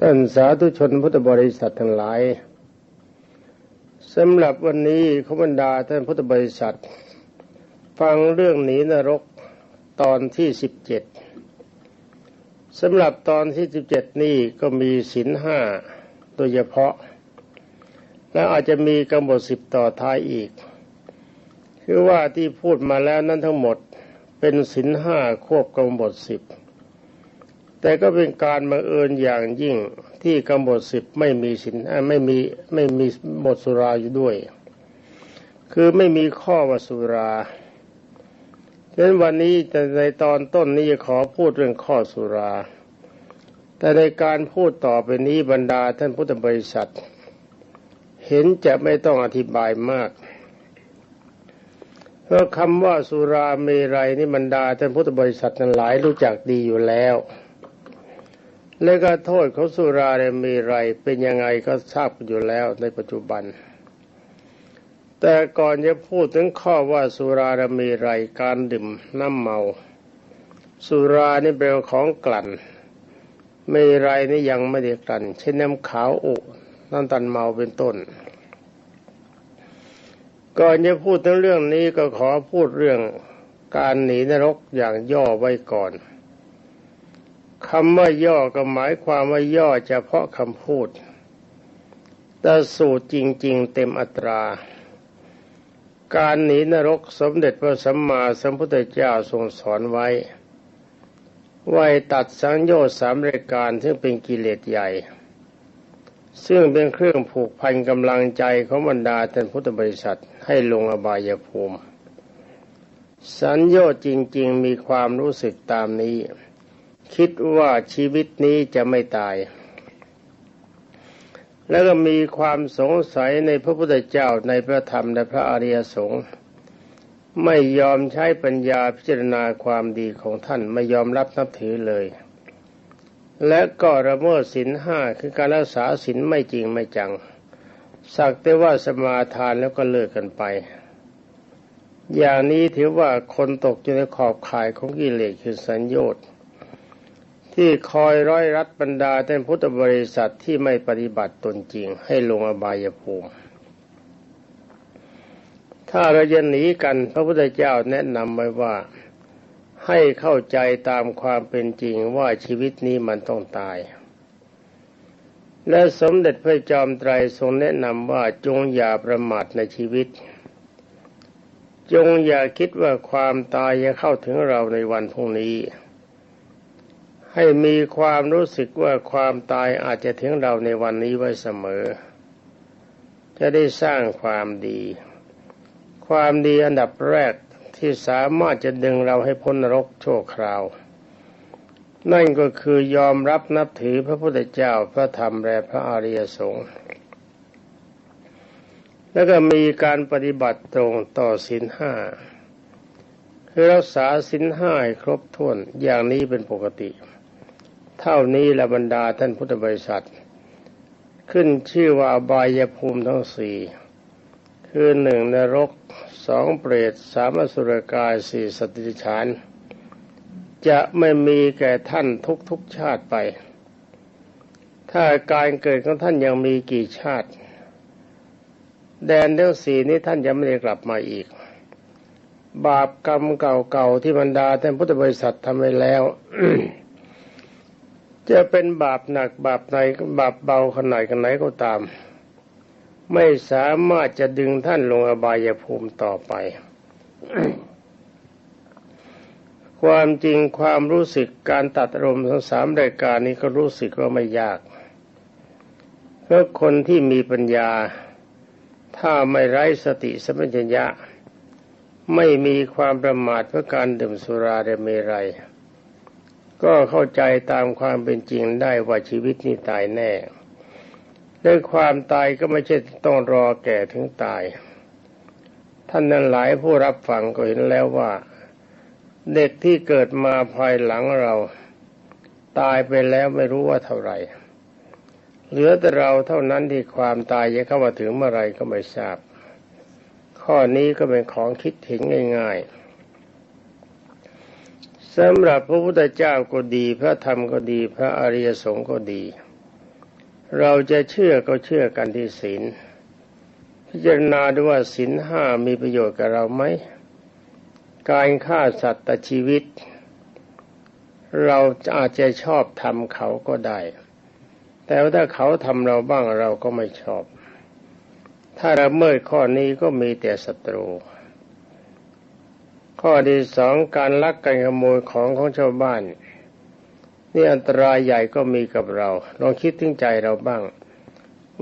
ท่านสาธุชนพุทธบริษัททั้งหลายสำหรับวันนี้ขบรรดาท่านพุทธบริษัท ฟังเรื่องหนีนรกตอนที่สิบเจ็ดสำหรับตอนที่สิบเจ็ดนี่ก็มีศินห้าโดยเฉพาะ แล้วอาจจะมีกำหนดสิบต่อท้ายอีก คือว่าที่พูดมาแล้วนั้นทั้งหมดเป็นศินห้าควบกำหนดสิบ แต่ก็เป็นการบังเอิญอย่างยิ่งที่กำหนดสิบไม่มีสินไม่มีไม่มีบทสุราอยู่ด้วย คือไม่มีข้อวสุราดังนั้นวันนี้แต่ในตอนต้นนี้ขอพูดเรื่องข้อสุรา แต่ในการพูดต่อไปนี้บรรดาท่านพุทธบริษัท เห็นจะไม่ต้องอธิบายมาก เพราะคำว่าสุราเมรัยนี่บรรดาท่านพุทธบริษัทนั้นหลายรู้จักดีอยู่แล้ว และก็โทษของสุราเนี่ยมีไรเป็นยังไงก็ทราบอยู่แล้วในปัจจุบัน แต่ก่อนจะพูดถึงข้อว่าสุราะมีไรการดื่มน้ำเมา สุรานี่เป็นของกลั่นมีไรนี่ยังไม่ได้กลั่นเช่นน้ำขาวอุน้ำตันเมาเป็นต้น ก่อนจะพูดถึงเรื่องนี้ก็ขอพูดเรื่องการหนีนรกอย่างย่อไว้ก่อน คำว่าย่อก็หมายความว่าย่อเฉพาะคำพูด แต่สูตรจริง ๆ เต็มอัตรา การหนีนรกสมเด็จพระสัมมาสัมพุทธเจ้าทรงสอนไว้ไว้ตัดสังโยชน์สามรายการซึ่งเป็นกิเลสใหญ่ ซึ่งเป็นเครื่องผูกพันกำลังใจของบรรดาท่านพุทธบริษัทให้ลงอบายภูมิ สัญโยชน์จริง ๆ มีความรู้สึกตามนี้ คิดว่าชีวิตนี้จะไม่ตาย แล้วก็มีความสงสัยในพระพุทธเจ้าในพระธรรมในพระอริยสงฆ์ไม่ยอมใช้ปัญญาพิจารณาความดีของท่านไม่ยอมรับนับถือเลย และก็ระเมิดศีลห้าคือการรักษาศีลไม่จริงไม่จัง สักแต่ว่าสมาทานแล้วก็เลิกกันไป อย่างนี้ถือว่าคนตกอยู่ในขอบข่ายของกิเลสคือสัญญต์ ที่คอยร้อยรัดบรรดาท่านพุทธบริษัทที่ไม่ปฏิบัติตนจริง ให้ลงอบายภูมิ ถ้าเราจะหนีกันพระพุทธเจ้าแนะนำไว้ว่าให้เข้าใจตามความเป็นจริงว่าชีวิตนี้มันต้องตาย และสมเด็จพระจอมไตรทรงแนะนำว่าจงอย่าประมาทในชีวิต จงอย่าคิดว่าความตายจะเข้าถึงเราในวันพรุ่งนี้ ให้มีความรู้สึกว่าความตายอาจจะถึงเราในวันนี้ไว้เสมอ จะได้สร้างความดี ความดีอันดับแรกที่สามารถจะดึงเราให้พ้นนรกชั่วคราว นั่นก็คือยอมรับนับถือพระพุทธเจ้าพระธรรมและพระอริยสงฆ์แล้วก็มีการปฏิบัติตรงต่อศีลห้าคือรักษาศีลห้าครบถ้วนอย่างนี้เป็นปกติ เท่านี้ละบรรดาท่านพุทธบริษัท ขึ้นชื่อว่าอบายภูมิทั้งสี่คือหนึ่งนรกสองเปรตสามสุรกายสี่สติฉาน จะไม่มีแก่ท่านทุกทุกชาติไป ถ้าการเกิดของท่านยังมีกี่ชาติ แดนเรื่องสี่นี้ท่านจะไม่ได้กลับมาอีก บาปกรรมเก่าๆที่บรรดาท่านพุทธบริษัททำไว้แล้ว จะเป็นบาปหนักบาปไหนบาปเบาขนาดไหนก็ตาม ไม่สามารถจะดึงท่านลงอบายภูมิต่อไป ความจริงความรู้สึกการตัดอารมณ์ทั้งสามรายการนี้ก็รู้สึกว่าไม่ยากเพราะคนที่มีปัญญา ถ้าไม่ไร้สติสมัญญะ ไม่มีความประมาทเพื่อการดื่มสุราเรเมรัย ก็เข้าใจตามความเป็นจริงได้ว่าชีวิตนี้ตายแน่และความตายก็ไม่ใช่ต้องรอแก่ถึงตาย ท่านนั้นหลายผู้รับฟังก็เห็นแล้วว่า เด็กที่เกิดมาภายหลังเรา ตายไปแล้วไม่รู้ว่าเท่าไหร่เหลือแต่เราเท่านั้นที่ความตายจะเข้ามาถึงเมื่อไรก็ไม่ทราบ ข้อนี้ก็เป็นของคิดถึงง่ายๆ สำหรับพระพุทธเจ้าก็ดี พระธรรมก็ดี พระอริยสงฆ์ก็ดี เราจะเชื่อก็เชื่อกันที่ศีล พิจารณาดูว่าศีลห้ามีประโยชน์กับเราไหม การฆ่าสัตว์ตัดชีวิต เราอาจจะชอบทำเขาก็ได้ แต่ว่าถ้าเขาทำเราบ้างเราก็ไม่ชอบ ถ้าเราเมิดข้อนี้ก็มีแต่ศัตรู ข้อที่สองการลักกันขโมยของของชาวบ้านนี่อันตรายใหญ่ก็มีกับเรา ลองคิดถึงใจเราบ้าง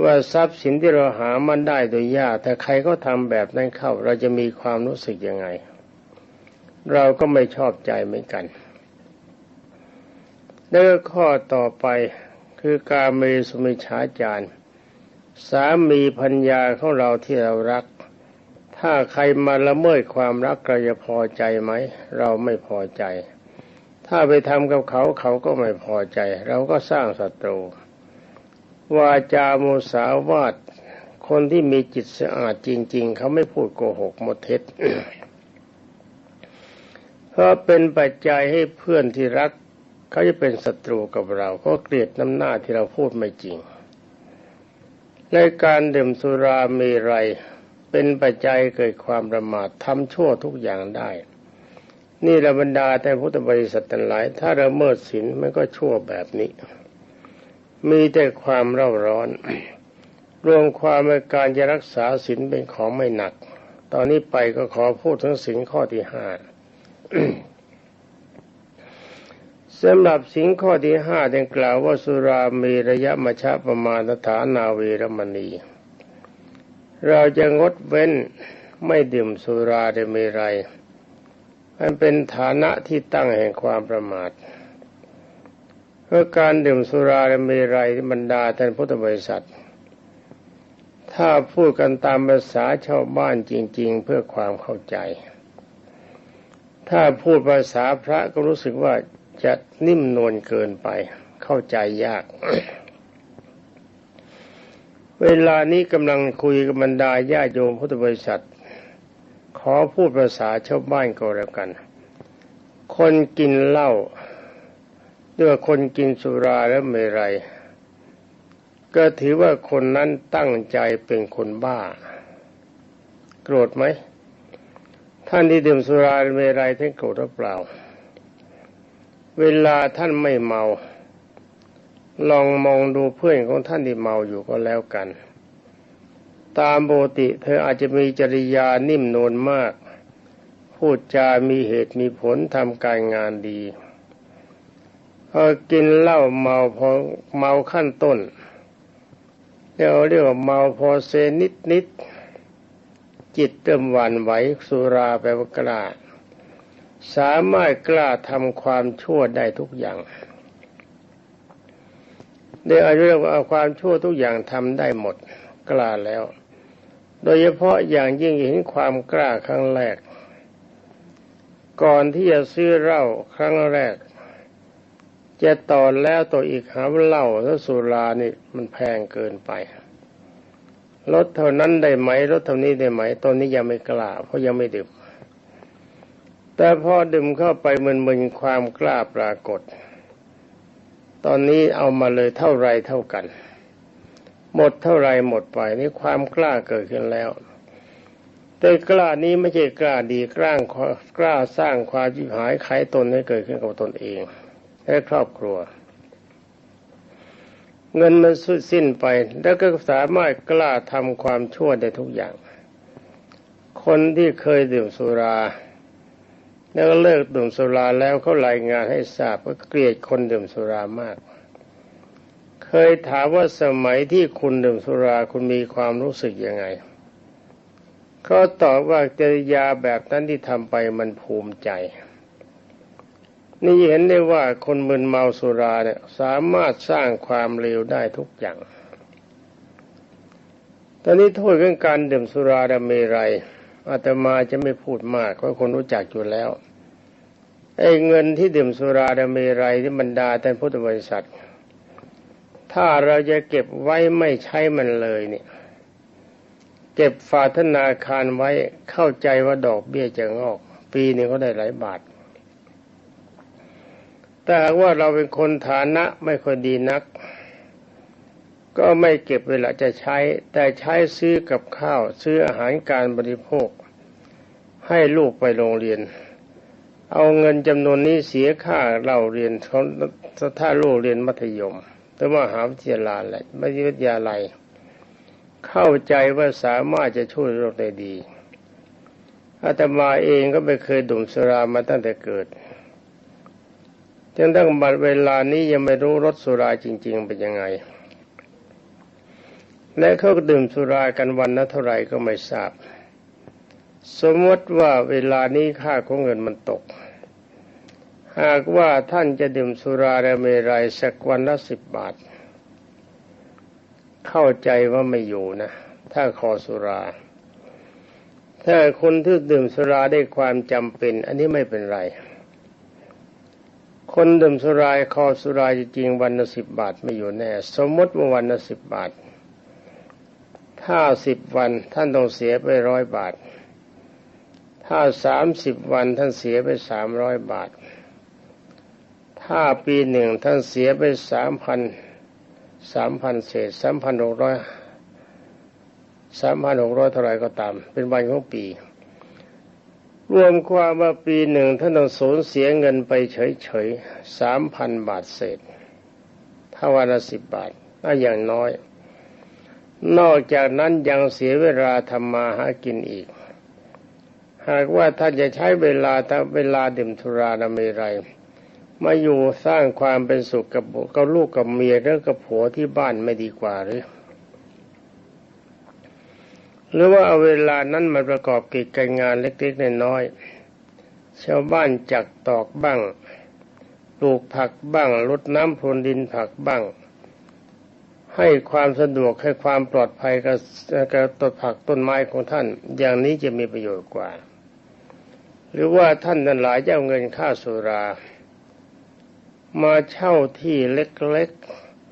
ว่าทรัพย์สินที่เราหามันได้โดยยากถ้าใครก็ทำแบบนั้นเข้า เราจะมีความรู้สึกยังไง เราก็ไม่ชอบใจเหมือนกันแล้วข้อต่อไปคือการเมีสมิชาจารสามีพัญญาของเราที่เรารัก ถ้าใครมาละเมิดความรักเราจะพอใจไหม เราไม่พอใจ ถ้าไปทำกับเขาเขาก็ไม่พอใจ เราก็สร้างศัตรูวาจาโมสาวาดคนที่มีจิตสะอาดจริง ๆ เขาไม่พูดโกหกมดเท็จเพราะเป็นปัจจัยให้เพื่อนที่รัก เขาจะเป็นศัตรูกับเรา เพราะเกลียดน้ำหน้าที่เราพูดไม่จริง ในการดื่มสุราเมรัย เป็นปัจจัยเกิดความประมาททำชั่วทุกอย่างได้ นี่ระบรรดาแต่พุทธบริษัททั้งหลาย ถ้าเราเมิดศีลมันก็ชั่วแบบนี้ มีแต่ความเร่าร้อน รวมความในการจะรักษาศีลเป็นของไม่หนัก ตอนนี้ไปก็ขอพูดถึงศีลข้อที่ห้าสำหรับสิ่งข้อที่ห้าดังกล่าวว่าสุรามีระยะมชาประมาณฐานาเวรมณี เราจะงดเว้นไม่ดื่มสุราได้ไม่ไรมันเป็นฐานะที่ตั้งแห่งความประมาทเพื่อการดื่มสุราและมีไรบรรดาท่านพุทธบริษัท ถ้าพูดกันตามภาษาชาวบ้านจริง ๆ เพื่อความเข้าใจ ถ้าพูดภาษาพระก็รู้สึกว่าจะนิ่มนวลเกินไป เข้าใจยาก เวลานี้กำลังคุยกับบรรดาญาโยมพุทธบริษัท ขอพูดภาษาชาวบ้านก็แล้วกัน คนกินเหล้าด้วยคนกินสุราแล้วเมรัยก็ถือว่าคนนั้นตั้งใจเป็นคนบ้า โกรธไหม ท่านที่ดื่มสุราเมรัยท่านโกรธหรือเปล่า เวลาท่านไม่เมา ลองมองดูเพื่อนของท่านที่เมาอยู่ก็แล้วกัน ตามปกติเธออาจจะมีจริยานิ่มนวลมาก พูดจามีเหตุมีผลทำการงานดีพอกินเหล้าเมาพอเมาขั้นต้นเรียกเรียกว่าเมาพอเซนิดนิดจิตเริ่มหวั่นไหวสุราแปลว่ากล้า สามารถกล้าทำความชั่วได้ทุกอย่าง เดี๋ยวอาจเรียกว่าเอาความชั่วทุกอย่างทำได้หมดกล้าแล้ว โดยเฉพาะอย่างยิ่งเห็นความกล้าครั้งแรก ก่อนที่จะซื้อเหล้าครั้งแรก จะต่อแล้วต่ออีกหาเหล้าแล้วสุรานี่มันแพงเกินไปลดเท่านั้นได้ไหมลดเท่านี้ได้ไหมตอนนี้ยังไม่กล้าเพราะยังไม่ดื่มแต่พอดื่มเข้าไปมึนๆความกล้าปรากฏ ตอนนี้เอามาเลยเท่าไรเท่ากัน หมดเท่าไรหมดไปนี่ความกล้าเกิดขึ้นแล้ว แต่กล้านี้ไม่ใช่กล้าดีกล้ากล้าสร้างความจิบหายไขตนให้เกิดขึ้นกับตนเองและครอบครัว เงินมันสุดสิ้นไปแล้วก็สามารถกล้าทำความชั่วได้ทุกอย่าง คนที่เคยดื่มสุรา แล้วก็เลิกดื่มสุราแล้วเขารายงานให้ทราบว่าเกลียดคนดื่มสุรามาก เคยถามว่าสมัยที่คุณดื่มสุราคุณมีความรู้สึกยังไงเขาตอบว่าจริยาแบบนั้นที่ทำไปมันภูมิใจ นี่เห็นได้ว่าคนมึนเมาสุราเนี่ยสามารถสร้างความเร็วได้ทุกอย่าง ตอนนี้โทษเรื่องการดื่มสุราดเมรัย อาตมาจะไม่พูดมากเพราะคนรู้จักอยู่แล้วไอ้เงินที่ดื่มสุราดเมรัยที่บรรดาแต่พุทธบริษัท ถ้าเราจะเก็บไว้ไม่ใช้มันเลยเนี่ย เก็บฝากธนาคารไว้เข้าใจว่าดอกเบี้ยจะงอก ปีนึงเขาได้หลายบาท แต่ว่าเราเป็นคนฐานะไม่ค่อยดีนัก ก็ไม่เก็บเวลาจะใช้ แต่ใช้ซื้อกับข้าว ซื้ออาหารการบริโภค ให้ลูกไปโรงเรียน เอาเงินจำนวนนี้เสียค่าเราเรียนเขาถ้าลูกเรียนมัธยมหรือมหาวิทยาลัยไมัธยวิทยาลัย เข้าใจว่าสามารถจะช่วยโลกได้ดีอาตมาเองก็ไม่เคยดื่มสุรามาตั้งแต่เกิดจนตั้งบัดเวลานี้ยังไม่รู้รสสุราจริง ๆ เป็นยังไง และเขาดื่มสุรากันวันละเท่าไหร่ก็ไม่ทราบ สมมติว่าเวลานี้ค่าของเงินมันตก หากว่าท่านจะดื่มสุราและเมรัยสักวันละสิบบาท เข้าใจว่าไม่อยู่นะ ถ้าขอสุรา ถ้าคนที่ดื่มสุราได้ความจำเป็น อันนี้ไม่เป็นไร คนดื่มสุราคอสุราจริงวันละสิบบาทไม่อยู่แน่ สมมติว่าวันละสิบบาท ถ้าสิบวันท่านต้องเสียไปร้อยบาท ถ้าสามสิบวันท่านเสียไปสามร้อยบาท ถ้าปีหนึ่งท่านเสียไปสามพันสามพันเศษสามพันหกร้อยสามพันหกร้อยเท่าไรก็ตาม เป็นวันของปี รวมความว่าปีหนึ่งท่านต้องสูญเสียเงินไปเฉยๆสามพันบาทเศษ ถ้าวันละสิบบาทก็อย่างน้อย นอกจากนั้นยังเสียเวลาทำมาหากินอีก หากว่าท่านจะใช้เวลาถ้าเวลาดื่มทุราดเมรัยมาอยู่สร้างความเป็นสุขกับกับลูกกับเมียหรือกับผัวที่บ้านไม่ดีกว่าหรือ หรือว่าเอาเวลานั้นมาประกอบกิจการงานเล็กๆน้อยๆชาวบ้านจักตอกบ้าง ปลูกผักบ้างลดน้ำพรวนดินผักบ้าง ให้ความสะดวกให้ความปลอดภัยกับกับต้นผักต้นไม้ของท่าน อย่างนี้จะมีประโยชน์กว่า หรือว่าท่านนั้นหลายเจ้าเงินค่าสุรา มาเช่าที่เล็ก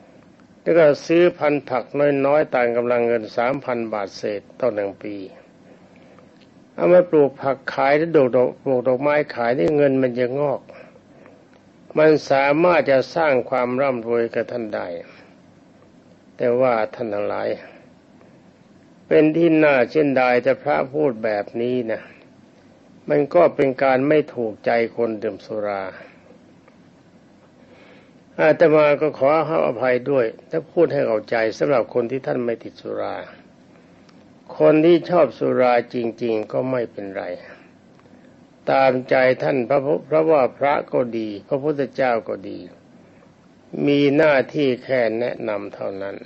ๆแล้วก็ซื้อพันผักน้อยๆต่างกำลังเงินสามพันบาทเศษต่อหนึ่งปีเอามาปลูกผักขายแล้วดอกดอกปลูกดอกไม้ขายได้เงินมันจะงอก มันสามารถจะสร้างความร่ำรวยกับท่านได้ แต่ว่าท่านทั้งหลาย เป็นที่น่าเช่นใดแต่พระพูดแบบนี้นะมันก็เป็นการไม่ถูกใจคนดื่มสุราอาตมาก็ขอให้อภัยด้วย ถ้าพูดให้เข้าใจสำหรับคนที่ท่านไม่ติดสุรา คนที่ชอบสุราจริง ๆ ก็ไม่เป็นไร ตามใจท่านพระเพราะว่าพระก็ดี พระพุทธเจ้าก็ดี มีหน้าที่แค่แนะนำเท่านั้น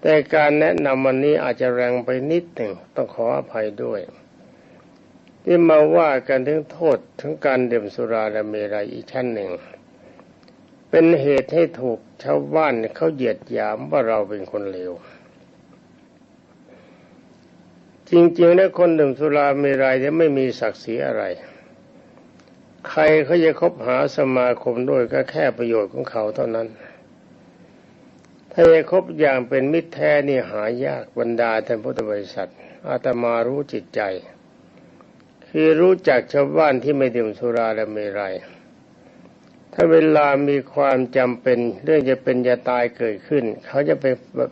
แต่การแนะนำวันนี้อาจจะแรงไปนิดหนึ่งต้องขออภัยด้วย ที่มาว่ากันถึงโทษถึงการดื่มสุราและเมรัยอีกชั้นหนึ่ง เป็นเหตุให้ถูกชาวบ้านเขาเหยียดหยามว่าเราเป็นคนเลวจริงๆแล้วคนดื่มสุราเมรัยจะไม่มีศักดิ์ศรีอะไร ใครเขาจะคบหาสมาคมด้วยก็แค่ประโยชน์ของเขาเท่านั้น ถ้าจะคบอย่างเป็นมิตรแท้นี่หายากบรรดาท่านพุทธบริษัท อาตมารู้จิตใจ คือรู้จักชาวบ้านที่ไม่ดื่มสุราและเมรัยถ้าเวลามีความจำเป็นเรื่องจะเป็นจะตายเกิดขึ้น เขาจะไป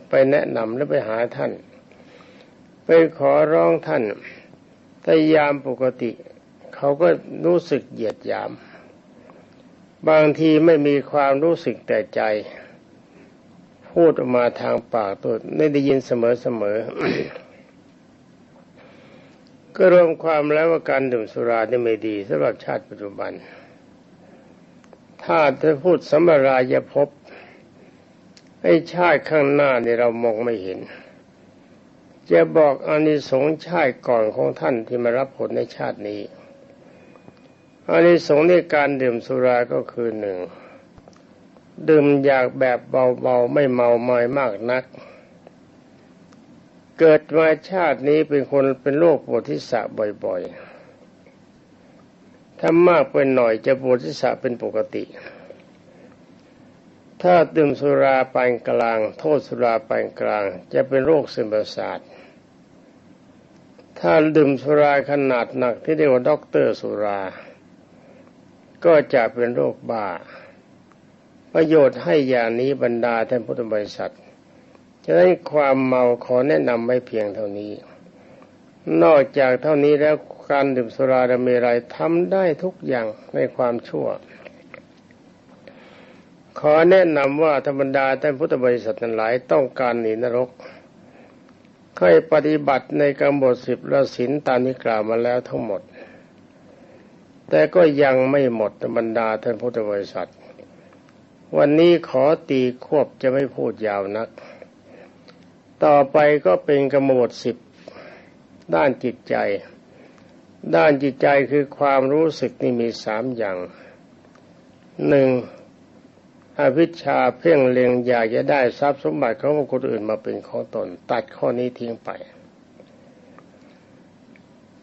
ไปแนะนำและไปหาท่าน ไปขอร้องท่าน แต่ยามปกติ เขาก็รู้สึกเหยียดหยาม บางทีไม่มีความรู้สึกแต่ใจ พูดออกมาทางปากตัวไม่ได้ยินเสมอเสมอก็รวมความแล้วว่าการดื่มสุรานี่ไม่ดีสำหรับชาติปัจจุบัน ถ้าจะพูดสมรายภพไอ้ชาติข้างหน้านี่เรามองไม่เห็น จะบอกอานิสงส์ชาติก่อนของท่านที่มารับผลในชาตินี้ อานิสงส์ในการดื่มสุราก็คือหนึ่งดื่มอยากแบบเบาๆไม่เมาไม้มากนัก เกิดมาชาตินี้เป็นคนเป็นโรคปวดทิศะบ่อยๆ ถ้ามากไปหน่อยจะปวดศีรษะเป็นปกติ ถ้าดื่มสุราปานกลาง โทษสุราปานกลาง จะเป็นโรคเส้นประสาท ถ้าดื่มสุราขนาดหนักที่เรียกว่าด็อกเตอร์สุรา ก็จะเป็นโรคบ้า ประโยชน์ให้อย่างนี้บรรดาท่านพุทธบริษัทฉะนั้นความเมาขอแนะนำไว้เพียงเท่านี้ นอกจากเท่านี้แล้วการดื่มสุราดเมรัยทำได้ทุกอย่างในความชั่ว ขอแนะนำว่าธรรมดาท่านพุทธบริษัททั้งหลายต้องการหนีนรกให้ปฏิบัติในกรรมบทสิบละศีลตามที่กล่าวมาแล้วทั้งหมด แต่ก็ยังไม่หมดบรรดาท่านพุทธบริษัท วันนี้ขอตีควบจะไม่พูดยาวนัก ต่อไปก็เป็นกรรมบทสิบด้านจิตใจ ด้านจิตใจคือความรู้สึกนี่มีสามอย่างหนึ่งอวิชชาเพ่งเล็งอยากจะได้ทรัพย์สมบัติของคนอื่นมาเป็นของตน ตัดข้อนี้ทิ้งไป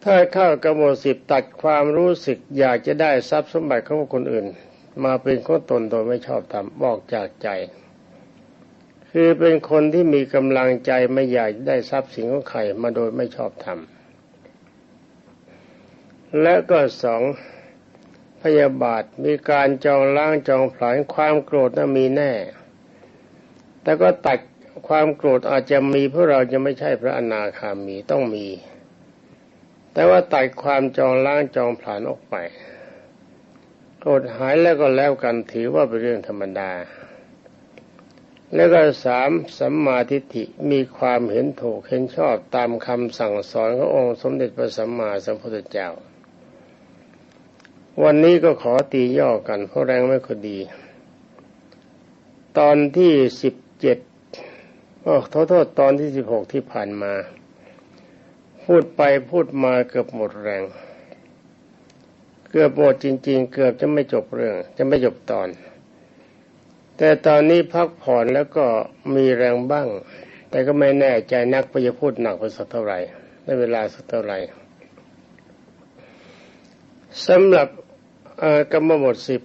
ถ้าเข้ากระโมสิบตัดความรู้สึกอยากจะได้ทรัพย์สมบัติของคนอื่น มาเป็นของตนโดยไม่ชอบทำบอกจากใจ คือเป็นคนที่มีกำลังใจไม่อยากได้ทรัพย์สินของใครมาโดยไม่ชอบทำและก็สองพยาบาทมีการจองล้างจองผลาญความโกรธนั้นมีแน่ แต่ก็ตัดความโกรธอาจจะมีเพราะเราจะไม่ใช่พระอนาคามีต้องมี แต่ว่าตัดความจองล้างจองผลาญออกไปโกรธหายแล้วก็แล้วกันถือว่าเป็นเรื่องธรรมดา แล้วก็สามสัมมาทิฏฐิมีความเห็นถูกเห็นชอบตามคำสั่งสอนขององค์สมเด็จพระสัมมาสัมพุทธเจ้า วันนี้ก็ขอตีย่อกันเพราะแรงไม่ค่อยดี ตอนที่สิบเจ็ดโอ้โทษโทษตอนที่สิบหกที่ผ่านมา พูดไปพูดมาเกือบหมดแรง เกือบหมดจริง ๆ เกือบจะไม่จบเรื่อง จะไม่จบตอน แต่ตอนนี้พักผ่อนแล้วก็มีแรงบ้าง แต่ก็ไม่แน่ใจนักไปจะพูดหนักไปสักเท่าไหร่ในเวลาสักเท่าไหร่สำหรับกรรมบทสิบ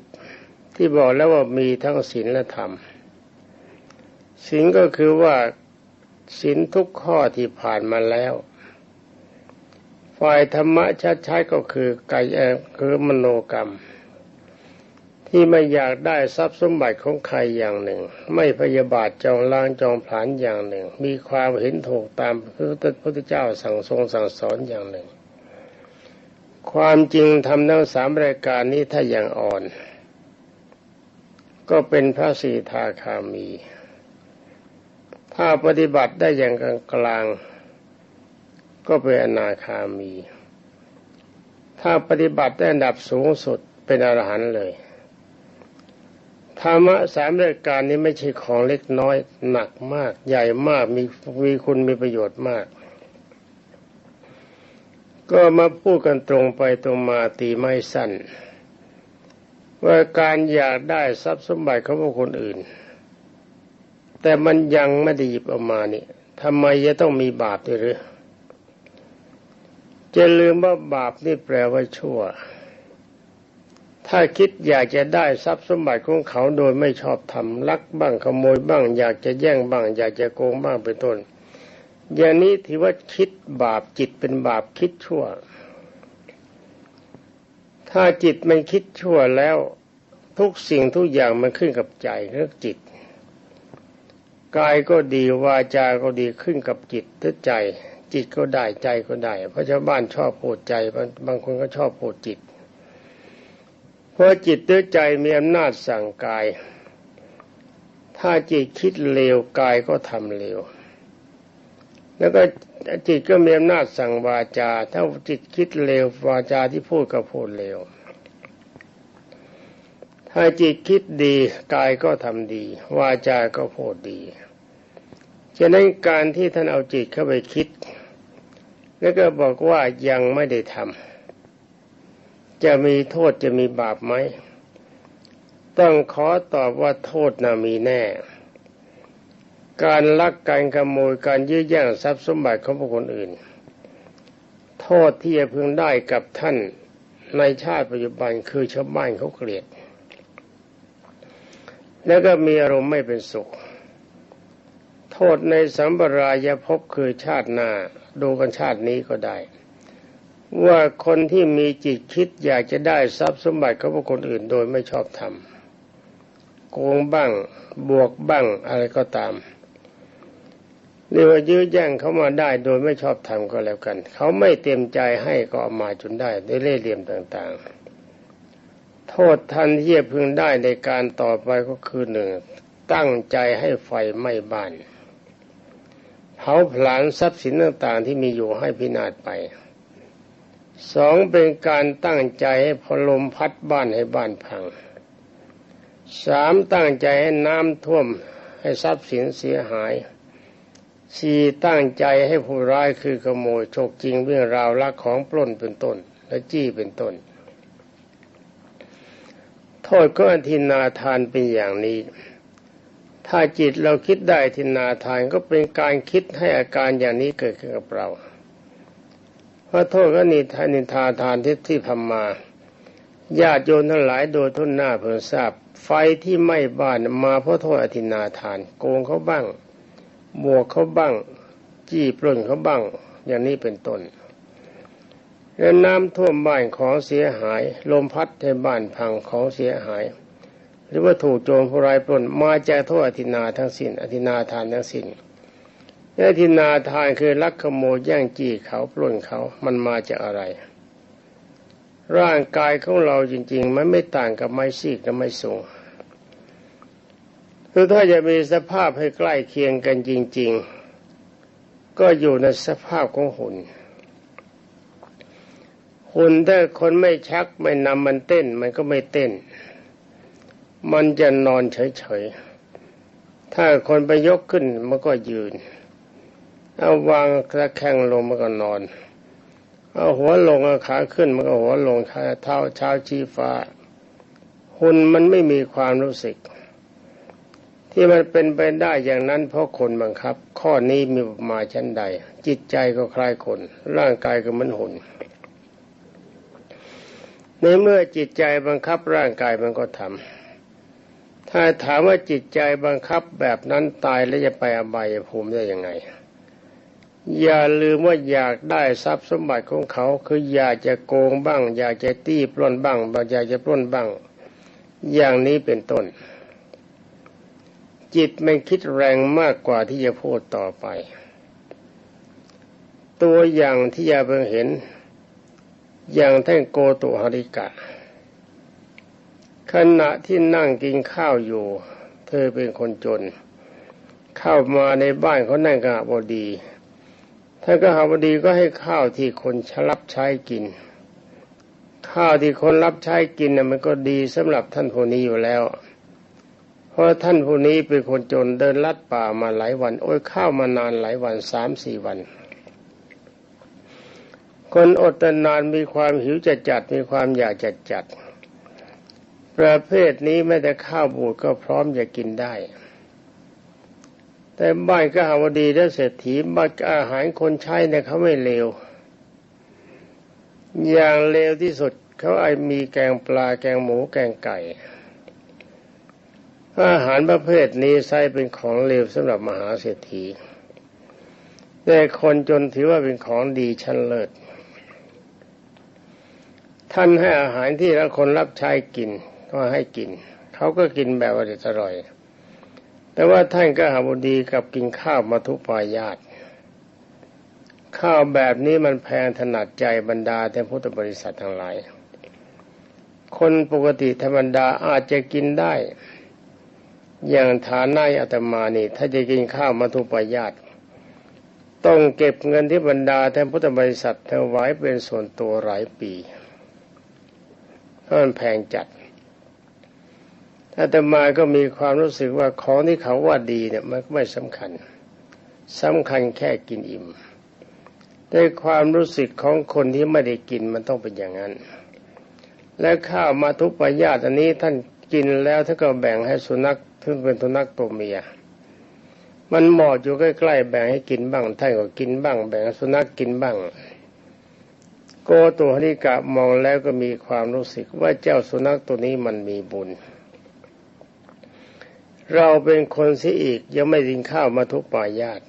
ที่บอกแล้วว่ามีทั้งศีลและธรรมศีลก็คือว่าศีลทุกข้อที่ผ่านมาแล้ว ฝ่ายธรรมะชัดๆก็คือกายคือมโนกรรม ที่ไม่อยากได้ทรัพย์สมบัติของใครอย่างหนึ่ง ไม่พยาบาทจองล้างจองผลานอย่างหนึ่ง มีความเห็นถูกตามพระพุทธเจ้าสั่งทรงสั่งสอนอย่างหนึ่ง ความจริงทำทั้งสามรายการนี้ถ้าอย่างอ่อน ก็เป็นพระสีทาคามี ถ้าปฏิบัติได้อย่างกลางกลาง ก็เป็นอนาคามี ถ้าปฏิบัติได้ดับสูงสุดเป็นอรหันต์เลยธรรมะสามรายการนี้ไม่ใช่ของเล็กน้อยหนักมาก ใหญ่มากมีมีคุณมีประโยชน์มาก ก็มาพูดกันตรงไปตรงมาตีไม่สั้น ว่าการอยากได้ทรัพย์สมบัติของคนอื่น แต่มันยังไม่ได้หยิบออกมานี่ทำไมจะต้องมีบาปด้วยหรือ จะลืมว่าบาปนี่แปลว่าชั่ว ถ้าคิดอยากจะได้ทรัพย์สมบัติของเขาโดยไม่ชอบทำลักบ้างขโมยบ้าง อยากจะแย่งบ้าง อยากจะโกงบ้างเป็นต้น อย่างนี้ถือว่าคิดบาปจิตเป็นบาปคิดชั่ว ถ้าจิตมันคิดชั่วแล้วทุกสิ่งทุกอย่างมันขึ้นกับใจเรื่องจิตกายก็ดีวาจาก็ดีขึ้นกับจิตถ้าใจ จิตก็ได้ใจก็ได้ เพราะชาวบ้านชอบพูดใจบางบางคนก็ชอบพูดจิต เพราะจิตด้วยใจมีอำนาจสั่งกาย ถ้าจิตคิดเลวกายก็ทำเลวแล้วก็จิตก็มีอำนาจสั่งวาจา ถ้าจิตคิดเลววาจาที่พูดก็พูดเลวถ้าจิตคิดดีกายก็ทำดี วาจาก็พูดดี ฉะนั้นการที่ท่านเอาจิตเข้าไปคิด แล้วก็บอกว่ายังไม่ได้ทำจะมีโทษจะมีบาปไหมต้องขอตอบว่าโทษน่ะมีแน่ การลักการขโมยการยื้อแย่งทรัพย์สมบัติของบุคคลอื่น โทษที่จะพึงได้กับท่านในชาติปัจจุบันคือชาวบ้านเขาเกลียด แล้วก็มีอารมณ์ไม่เป็นสุข โทษในสัมปรายภพคือชาติหน้า ดูกันชาตินี้ก็ได้ ว่าคนที่มีจิตคิดอยากจะได้ทรัพย์สมบัติของบุคคลอื่นโดยไม่ชอบธรรมโกงบ้างบวกบ้างอะไรก็ตามเรียกว่ายื้อแย่งเขามาได้โดยไม่ชอบทำก็แล้วกัน เขาไม่เต็มใจให้ก็เอามาจนได้ด้วยเล่ห์เหลี่ยมต่างๆ โทษทันที่จะพึงได้ในการต่อไปก็คือหนึ่งตั้งใจให้ไฟไหม้บ้าน เผาผลาญทรัพย์สินต่างๆ ที่มีอยู่ให้พินาศไปสองเป็นการตั้งใจให้พลมพัดบ้านให้บ้านพังสามตั้งใจให้น้ำท่วมให้ทรัพย์สินเสียหายสี่ตั้งใจให้ผู้ร้ายคือขโมยโชคจริงเรื่องราวลักของปล้นเป็นต้น และจี้เป็นต้น โทษก็อธินาทานเป็นอย่างนี้ ถ้าจิตเราคิดได้ทินาทานก็เป็นการคิดให้อาการอย่างนี้เกิดขึ้นกับเราเพราะโทษก็นิทานิทาทานที่ที่ทำมาญาติโยนทั้งหลายโดยทุนหน้าเพิ่งทราบ ไฟที่ไหม้บ้านมาเพราะโทษอธินาทาน โกงเขาบ้างบวกเขาบ้าง จี้ปล้นเขาบ้าง อย่างนี้เป็นต้นแล้วน้ำท่วมบ้านของเสียหาย ลมพัดให้บ้านพังของเสียหาย หรือว่าถูกโจรผู้ร้ายปล้นมาจากโทษอธินาทั้งสิน้น อธินาทานทั้งสิน้นอธินาทานคือลักขโมยแย่งจี้เขาปล้นเขา มันมาจากอะไร ร่างกายของเราจริง ๆ มันไม่ต่างกับไม้ซีกและไม้สูงคือถ้าจะมีสภาพให้ใกล้เคียงกันจริง ๆ ก็อยู่ในสภาพของหุ่นหุ่นถ้าคนไม่ชักไม่นำมันเต้น มันก็ไม่เต้น มันจะนอนเฉยๆ ถ้าคนไปยกขึ้นมันก็ยืน เอาวางตะแคงลงมันก็นอน เอาหัวลงเอาขาขึ้นมันก็หัวลงเท้าเช้าชี้ฟ้า หุ่นมันไม่มีความรู้สึก ที่มันเป็นไปได้อย่างนั้นเพราะคนบังคับ ข้อนี้มีมาชั้นใด จิตใจก็คล้ายคน ร่างกายก็เหมือนหุ่นในเมื่อจิตใจบังคับร่างกายมันก็ทำ ถ้าถามว่าจิตใจบังคับแบบนั้นตายแล้วจะไปอบายภูมิได้ยังไง อย่าลืมว่าอยากได้ทรัพย์สมบัติของเขา คืออยากจะโกงบ้าง อยากจะตีปล้นบ้างอยากจะปล้นบ้าง อย่างนี้เป็นต้น จิตมันคิดแรงมากกว่าที่จะพูดต่อไป ตัวอย่างที่ยาเพิ่งเห็น อย่างท่านโกตุหริกะ ขณะที่นั่งกินข้าวอยู่ เธอเป็นคนจน เข้ามาในบ้านเขานั่งกหบดีท่านกหบดีก็ให้ข้าวที่คนชรับใช้กิน ข้าวที่คนรับใช้กินน่ะมันก็ดีสำหรับท่านผู้นี้อยู่แล้ว เพราะท่านผู้นี้เป็นคนจนเดินลัดป่ามาหลายวัน โอ้ยข้าวมานานหลายวันสามสี่วัน คนอดนานมีความหิวจะจัดมีความอยากจะจัด ประเภทนี้ไม่แต่ข้าวบูดก็พร้อมจะกินได้ แต่บ้านก็หาวดีและเศรษฐีบ้านอาหารคนใช้เนี่ยเขาไม่เลว อย่างเลวที่สุดเขาไอมีแกงปลาแกงหมูแกงไก่ อาหารประเภทนี้ใช้เป็นของเลวสำหรับมหาเศรษฐี แต่คนจนถือว่าเป็นของดีชั้นเลิศท่านให้อาหารที่ละคนรับใช้กิน ก็ให้กิน เขาก็กินแบบว่าอร่อย แต่ว่าท่านก็หาบุดีกับกินข้าวมาทุปายาตข้าวแบบนี้มันแพงถนัดใจบรรดาแต่พุทธบริษัททั้งหลาย คนปกติธรรมดาอาจจะกินได้ อย่างฐานนายอาตมานี่ ถ้าจะกินข้าวมาทุปายาตต้องเก็บเงินที่บรรดาแทนพุทธบริษัทถวายเป็นส่วนตัวหลายปีเพราะมันแพงจัด อาตมาก็มีความรู้สึกว่าของที่เขาว่าดีเนี่ยมันไม่สำคัญสำคัญแค่กินอิ่มแต่ความรู้สึกของคนที่ไม่ได้กินมันต้องเป็นอย่างนั้น และข้าวมาทุกปายาตอันนี้ท่านกินแล้วท่านก็แบ่งให้สุนัขซึ่งเป็นสุนัขตัวเมียมันหมอดอยู่ใกล้ๆแบ่งให้กินบ้างท่านก็กินบ้าง แบ่งสุนัขกินบ้างโกตัวฮริกะมองแล้วก็มีความรู้สึกว่าเจ้าสุนัขตัวนี้มันมีบุญ เราเป็นคนเสียอีกยังไม่กินข้าวมาทุกป่ายาต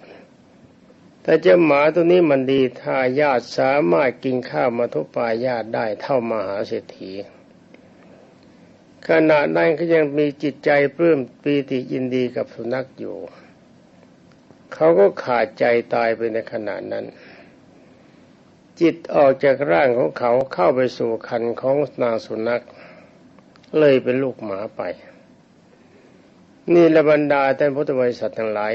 แต่เจ้าหมาตัวนี้มันดีถ้าญาติสามารถกินข้าวมาทุกป่ายาตได้เท่ามหาเศรษฐีขณะนั้นก็ยังมีจิตใจปลื้มปีติยินดีกับสุนัขอยู่ เขาก็ขาดใจตายไปในขณะนั้น จิตออกจากร่างของเขาเข้าไปสู่คันของนางสุนัข เลยเป็นลูกหมาไป นี่ละบรรดาท่านพุทธบริษัททั้งหลาย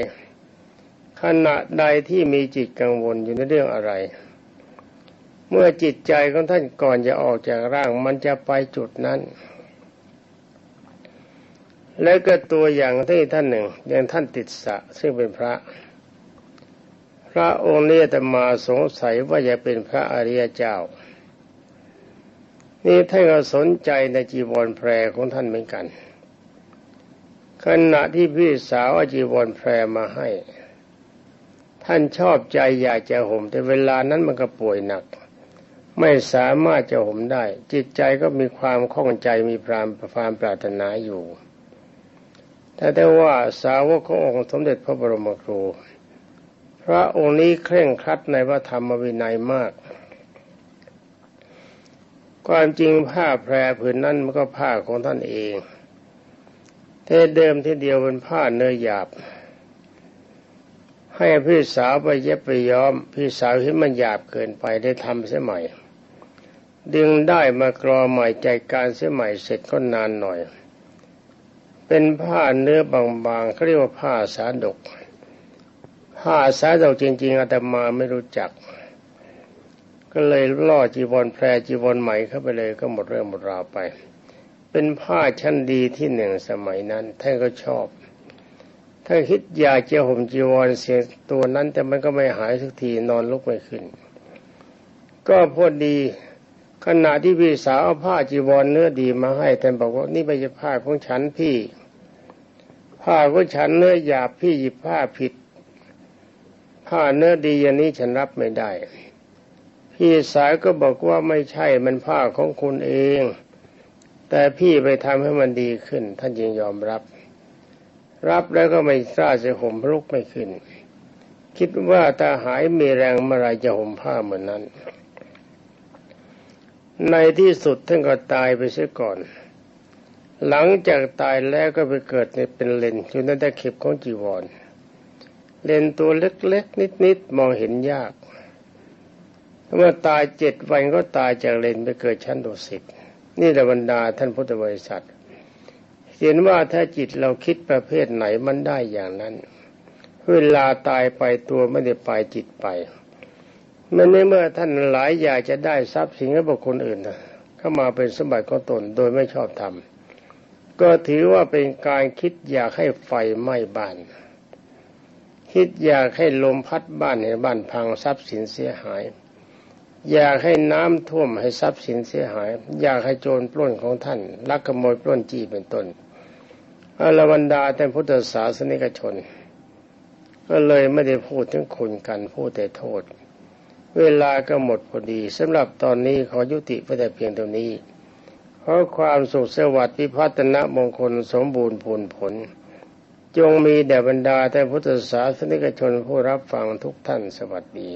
ขณะใดที่มีจิตกังวลอยู่ในเรื่องอะไร เมื่อจิตใจของท่านก่อนจะออกจากร่าง มันจะไปจุดนั้น แล้วก็ตัวอย่างที่ท่านหนึ่งอย่างท่านติดสะซึ่งเป็นพระ พระองค์นี้แต่มาสงสัยว่าจะเป็นพระอริยเจ้า นี่ท่านก็สนใจในจีวรแพรของท่านเหมือนกัน ขณะที่พี่สาวอาจีวรแพรมาให้ ท่านชอบใจอยากจะห่ม แต่เวลานั้นมันก็ป่วยหนัก ไม่สามารถจะห่มได้ จิตใจก็มีความข้องใจมีพรามความปรารถนาอยู่แต่ได้ว่าสาวกขององค์สมเด็จพระบรมครู พระองค์นี้เคร่งครัดในพระธรรมวินัยมาก ความจริงผ้าแพรผืนนั้นมันก็ผ้าของท่านเอง เดิมที่เดียวเป็นผ้าเนื้อหยาบ ให้พี่สาวไปเย็บไปย้อม พี่สาวเห็นมันหยาบเกินไปได้ทำเสียใหม่ ดึงได้มากรอใหม่ใจการเสียใหม่เสร็จก็นานหน่อย เป็นผ้าเนื้อบางๆเขาเรียกว่าผ้าสาดก ผ้าสาดกจริง ๆอาตมาไม่รู้จัก ก็เลยล่อจีวรแพรจีวรใหม่เข้าไปเลยก็หมดเรื่องหมดราวไป เป็นผ้าชั้นดีที่หนึ่งสมัยนั้นท่านก็ชอบถ้านคิดอยากจะห่มจีวรเสียตัวนั้น แต่มันก็ไม่หายสักทีนอนลุกไม่ขึ้น ก็พอดีขณะที่พี่สาวเอาผ้าจีวรเนื้อดีมาให้ท่านบอกว่านี่ไม่ใช่ผ้าของฉันพี่ ผ้าของฉันเนื้อหยาบพี่หยิบผ้าผิด ผ้าเนื้อดีอย่างนี้ฉันรับไม่ได้ พี่สายก็บอกว่าไม่ใช่มันผ้าของคุณเอง แต่พี่ไปทำให้มันดีขึ้น ท่านจึงยอมรับ รับแล้วก็ไม่กล้าจะห่มลุกไม่ขึ้น คิดว่าถ้าหายมีแรงเมื่อไรจะห่มผ้าเหมือนนั้น ในที่สุดท่านก็ตายไปเสียก่อน หลังจากตายแล้วก็ไปเกิดในเป็นเลนอยู่ในตะเข็บของจีวร เลนตัวเล็กๆ นิดๆ มองเห็นยากเมื่อตายเจ็ดวันก็ตายจากเลนไปเกิดชั้นดุสิต นี่แหละบรรดาท่านพุทธบริษัทเห็นว่าถ้าจิตเราคิดประเภทไหนมันได้อย่างนั้น เวลาตายไปตัวไม่ได้ไปจิตไป มันในเมื่อท่านหลายอยากจะได้ทรัพย์สินของบุคคลอื่นเข้ามาเป็นสมบัติของตนโดยไม่ชอบธรรมก็ถือว่าเป็นการคิดอยากให้ไฟไหม้บ้าน คิดอยากให้ลมพัดบ้านให้บ้านพังทรัพย์สินเสียหาย อยากให้น้ำท่วมให้ทรัพย์สินเสียหาย อยากให้โจรปล้นของท่านลักขโมยปล้นจี้เป็นต้นอรบรรดาแต่พุทธศาสนิกชน ก็เลยไม่ได้พูดถึงคุณกันพูดแต่โทษ เวลาก็หมดพอดีสำหรับตอนนี้ขอยุติไปแต่เพียงเท่านี้ขอความสุขสวัสดิ์พิพัฒนมงคลสมบูรณ์ผลผล จงมีแด่บรรดาแต่พุทธศาสนิกชนผู้รับฟังทุกท่านสวัสดี